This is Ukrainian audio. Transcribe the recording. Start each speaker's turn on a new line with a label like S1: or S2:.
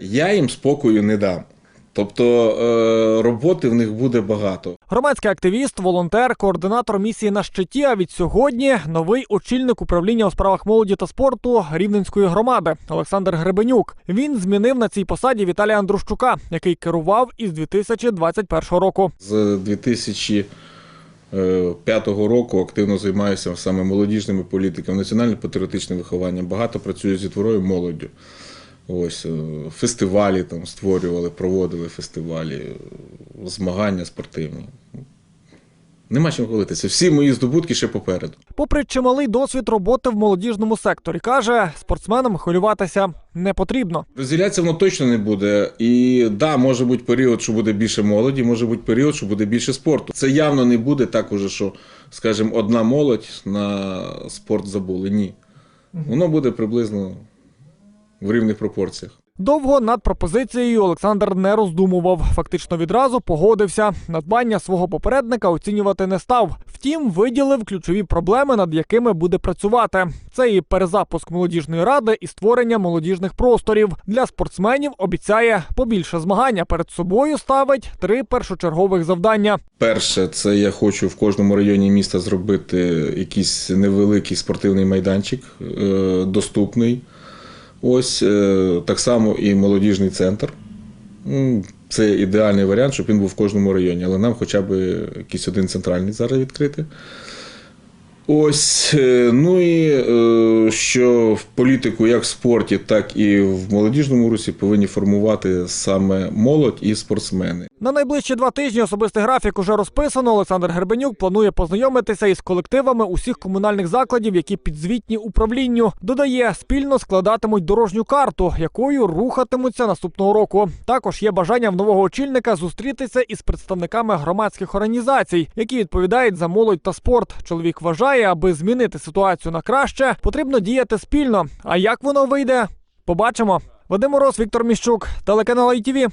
S1: Я їм спокою не дам. Тобто е, роботи в них буде багато.
S2: Громадський активіст, волонтер, координатор місії на щиті. А від сьогодні новий очільник управління у справах молоді та спорту Рівненської громади Олександр Гребенюк. Він змінив на цій посаді Віталія Андрущука, який керував із 2021 року.
S1: З 2005 року активно займаюся саме молодіжними політиками, національно-патріотичним вихованням. Багато працюю зі творою молоддю. Ось е, фестивалі там створювали, проводили фестивалі, е, змагання спортивні. Нема чим хвалитися. Всі мої здобутки ще попереду.
S2: Попри чималий досвід роботи в молодіжному секторі, каже, спортсменам хвилюватися не потрібно.
S1: Розділятися воно точно не буде. І да, може бути період, що буде більше молоді, може бути період, що буде більше спорту. Це явно не буде так уже, що, скажімо, одна молодь на спорт забули. Ні. Воно буде приблизно в рівних пропорціях.
S2: Довго над пропозицією Олександр не роздумував. Фактично відразу погодився. Надбання свого попередника оцінювати не став. Втім, виділив ключові проблеми, над якими буде працювати. Це і перезапуск молодіжної ради, і створення молодіжних просторів для спортсменів. Обіцяє побільше змагання. Перед собою ставить три першочергових завдання.
S1: Перше, це я хочу в кожному районі міста зробити якийсь невеликий спортивний майданчик, е, доступний. Ось е, так само і молодіжний центр. Це ідеальний варіант, щоб він був в кожному районі, але нам хоча б якийсь один центральний зараз відкрити. Ось, е, ну і е, що в політику, як в спорті, так і в молодіжному русі повинні формувати саме молодь і спортсмени.
S2: На найближчі два тижні особистий графік уже розписано. Олександр Гербенюк планує познайомитися із колективами усіх комунальних закладів, які підзвітні управлінню. Додає, спільно складатимуть дорожню карту, якою рухатимуться наступного року. Також є бажання в нового очільника зустрітися із представниками громадських організацій, які відповідають за молодь та спорт. Чоловік вважає, аби змінити ситуацію на краще, діяти спільно. А як воно вийде? Побачимо. Вадим Мороз, Віктор Міщук, телеканал ITV.